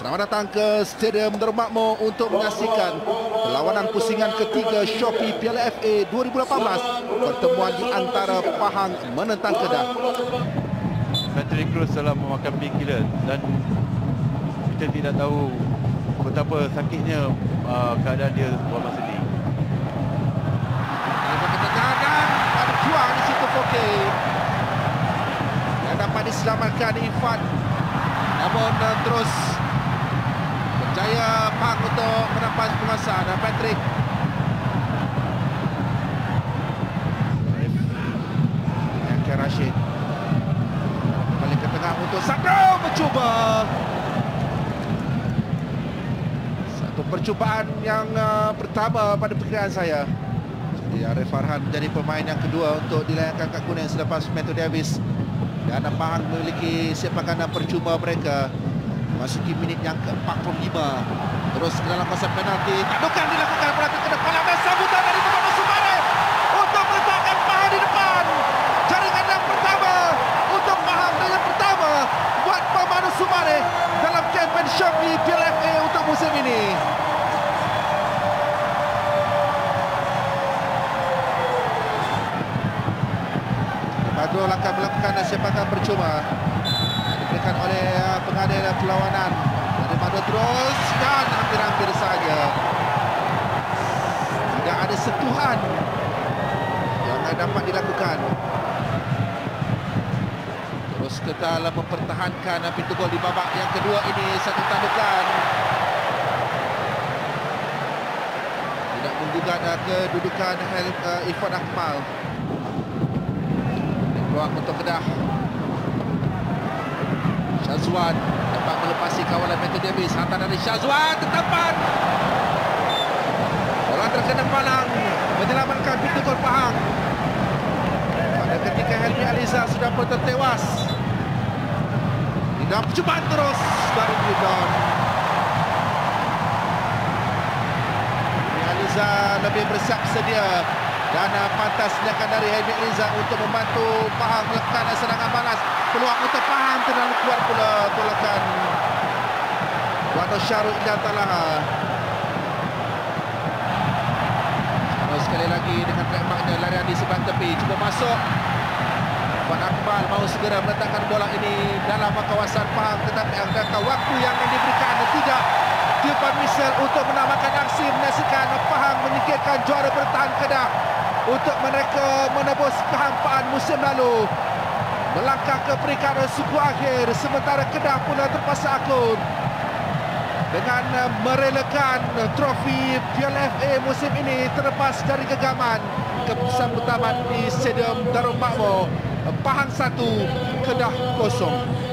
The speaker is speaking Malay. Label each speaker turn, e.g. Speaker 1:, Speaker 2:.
Speaker 1: Selamat datang ke Stadium Darul Makmur untuk menyaksikan perlawanan pusingan ketiga Shopee Piala FA 2018 pertemuan di antara Pahang menentang Kedah.
Speaker 2: Patrick Cruz telah memakan gila dan kita tidak tahu betapa sakitnya uh, keadaan dia buat masa ini.
Speaker 1: Ketegangan ada peluang di situ Foke. Yang dapat diselamatkan Ifat. Namun uh, terus berjaya Pang untuk menampas penguasaan dan Patrick. Yang Rashid. Balik ke tengah untuk Sabro mencuba. Satu percubaan yang uh, pertama pada perkiraan saya. Jadi Arif Farhan menjadi pemain yang kedua untuk dilayangkan kad kuning selepas Matthew Davis. Dan Pahang memiliki sepak kanan percuma mereka. Masuki minit yang ke-45. Terus ke dalam kawasan penalti. Tadukan dilakukan penalti ke depan. Ada sambutan dari Muhammad Sumare untuk meletakkan Pahang di depan. Jaringan yang pertama untuk dan yang pertama buat Muhammad Sumare dalam kempen Shopee Piala FA untuk musim ini. Badrul akan melakukan sepakan percuma pengadil perlawanan. Dari Badrul terus dan hampir-hampir saja. Tidak ada sentuhan yang dapat dilakukan. Terus kita mempertahankan pintu gol di babak yang kedua ini. Satu tandukan. Tidak menggugat uh, kedudukan uh, Ifan Akmal. Peluang untuk Kedah Syazwan dapat melepasi kawalan Matthew Davis. Hantar dari Syazwan tetapan bola terkena palang menyelamatkan pintu gol Pahang. Pada ketika Helmi Aliza sudah pun tertewas. Dalam percubaan terus dari Budon Helmi Aliza lebih bersiap sedia dan uh, pantas tindakan dari Helmi Aliza untuk membantu Pahang melakukan serangan balas peluang untuk Pahang terlalu kuat pula. Tolakan Wano Syarul Indah Terus sekali lagi dengan tembaknya larian di sebelah tepi. Cuba masuk. Wan Akmal mahu segera meletakkan bola ini dalam kawasan Pahang. Tetapi angka waktu yang diberikan. Tidak Tiupan Michel untuk menamakan aksi. Menyaksikan Pahang menyingkirkan juara bertahan Kedah untuk mereka menebus kehampaan musim lalu. Melangkah ke peringkat suku akhir sementara Kedah pula terpaksa akur. Dengan merelakan trofi Piala FA musim ini terlepas dari gegaman keputusan pertama di Stadium Darul Makmur Pahang 1 Kedah 0